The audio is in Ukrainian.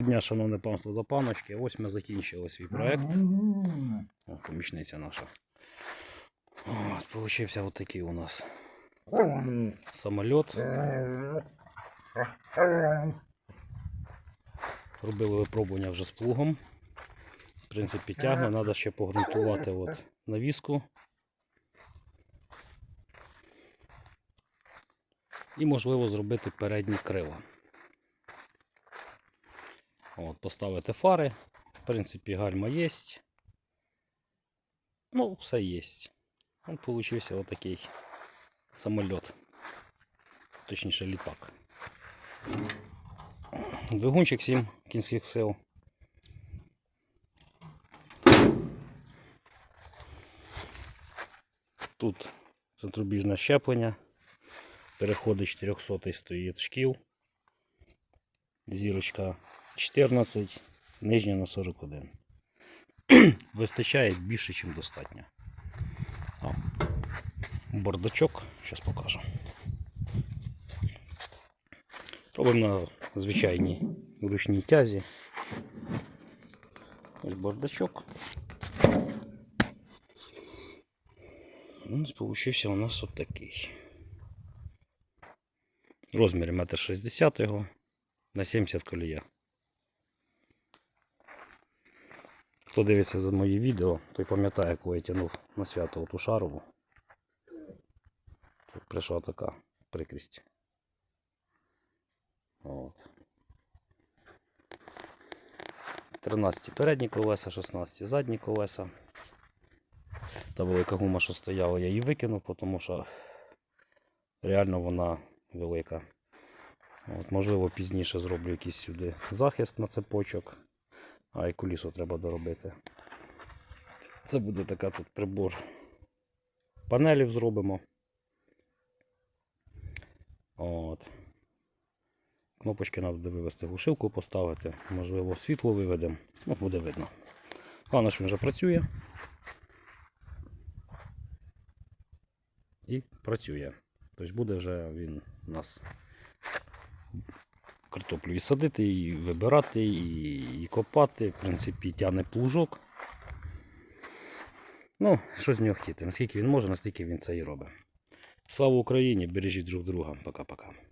Дня, шановне панство та паночки, ось ми закінчили свій проект. О, помічниця наша. От, получився от такий у нас самольот. Робили випробування вже з плугом. В принципі, тягне, треба ще погрунтувати от навіску. І можливо зробити передні крила. От, поставити фари. В принципі, гальма є. Ну, все є. Он получився отакий самольот. Точніше літак. Двигунчик 7 кінських сил. Тут центробіжне щеплення. Переходить 400 стоїть шкіл. Зірочка 14, нижня на 41. Вистачає більше, ніж достатньо. О, бардачок, зараз покажу. Робимо на звичайній ручній тязі. Ось бардачок. Ось получився у нас от такий. Розмір 1,60 м його на 70 колія. Хто дивиться за мої відео, той пам'ятає, коли я тягнув на свято оту шарову. Тут прийшла така прикрість. От. 13 передні колеса, 16 задні колеса. Та велика гума, що стояла, я її викинув, тому що реально вона велика. От, можливо, пізніше зроблю якийсь сюди захист на цепочок, а і колісо треба доробити. Це буде така тут прибор. Панелів зробимо. От. Кнопочки треба буде вивести глушилку, поставити, можливо, світло виведемо. Ну, буде видно. Головне, що він вже працює. І працює. Тобто буде вже він у нас картоплю і садити, і вибирати, і, і копати. В принципі, тягне плужок. Ну, що з нього хотіти? Наскільки він може, настільки він це і робить. Слава Україні! Бережіть друг друга. Пока-пока.